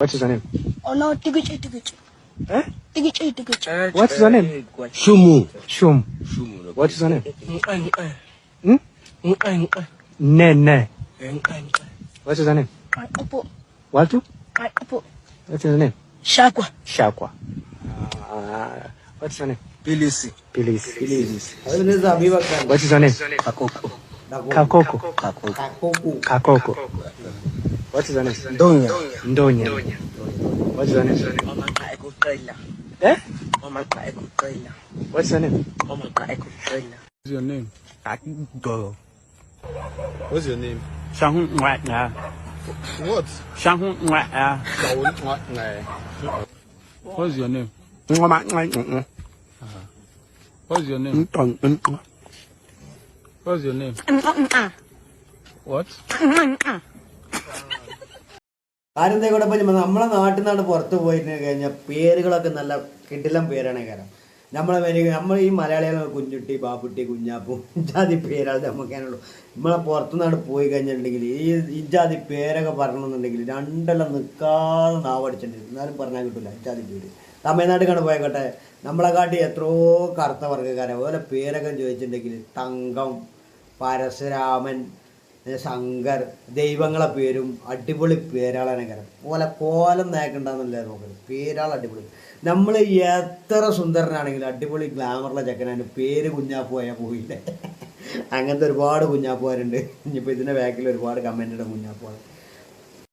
What's his name? Oh no, Tigichi Tigichi. Eh? Tigichi Tigichi. What's his name? Shumu. Shum. Shumu. What's his name? Nkai Nkai. Hmm? Nkai Nkai. Ne Ne. Nkai Nkai. What's his name? Kaikopo. What? Kaikopo. What's his name? Shakwa. Shakwa. Ah, uh, what's his name? Pilisi. Pilisi. Pilisi. What's his name? Kakoko. Kakoko. Kakoko. Kakoko. Kakoko. What is her name? Ndonya. Ndonya. Ndonya. What is her name? Omaka Ekutrela. Eh? Omaka What's your name? Omaka Ekutrela. What's your name? Akgo. What's your name? Shahun Mwatna. What? Shahun Mwatna. Shahun Mwatna. What's your name? Mwatna. What's your name? Ntong. What's your name? What? ആരെന്താ കൂടെ ഇപ്പം നമ്മളെ നാട്ടിൽ നിന്നാണ് പുറത്ത് പോയിട്ട് കഴിഞ്ഞാൽ പേരുകളൊക്കെ നല്ല കിടിലം പേരാണ് കാരണം. നമ്മളെ പേര് നമ്മൾ ഈ മലയാളികൾ കുഞ്ഞുട്ടി പാപ്പുട്ടി കുഞ്ഞാപ്പു ഇജാതി പേരാണ് നമുക്കാനുള്ളൂ നമ്മളെ പുറത്തുനിന്നാണ് പോയി കഴിഞ്ഞിട്ടുണ്ടെങ്കിൽ ഈ ഇജാതി പേരൊക്കെ പറഞ്ഞെന്നുണ്ടെങ്കിൽ രണ്ടെല്ലാം നിൽക്കാതെ നാവടിച്ചിട്ടുണ്ട്. എന്നാലും പറഞ്ഞാൽ കിട്ടില്ല ഇജാതി പേര്. തമിഴ്നാട്ടിൽ കണ്ട് പോയിക്കോട്ടെ. നമ്മളെ കാട്ടി എത്രയോ കറുത്ത വർഗക്കാരെ. ഓരോ പേരൊക്കെ ചോദിച്ചിട്ടുണ്ടെങ്കിൽ തങ്കം പരശുരാമൻ ശങ്കർ ദൈവങ്ങളെ പേരും അടിപൊളി പേരാളാണ് നഗരം പോലെ കോലം നേക്കണ്ടെന്നല്ലേ നോക്കരുത്. പേരാൾ അടിപൊളി. നമ്മൾ എത്ര സുന്ദരനാണെങ്കിലും അടിപൊളി ഗ്ലാമറുള്ള ചെക്കനാണ്. പേര് കുഞ്ഞാ പോയാൽ പോയില്ലേ. അങ്ങനത്തെ ഒരുപാട് കുഞ്ഞാപ്പുകാരുണ്ട്. ഇനിയിപ്പോൾ ഇതിന്റെ ബാക്കിൽ ഒരുപാട് കമന്റ് ഉണ്ട് കുഞ്ഞാപ്പുകൾ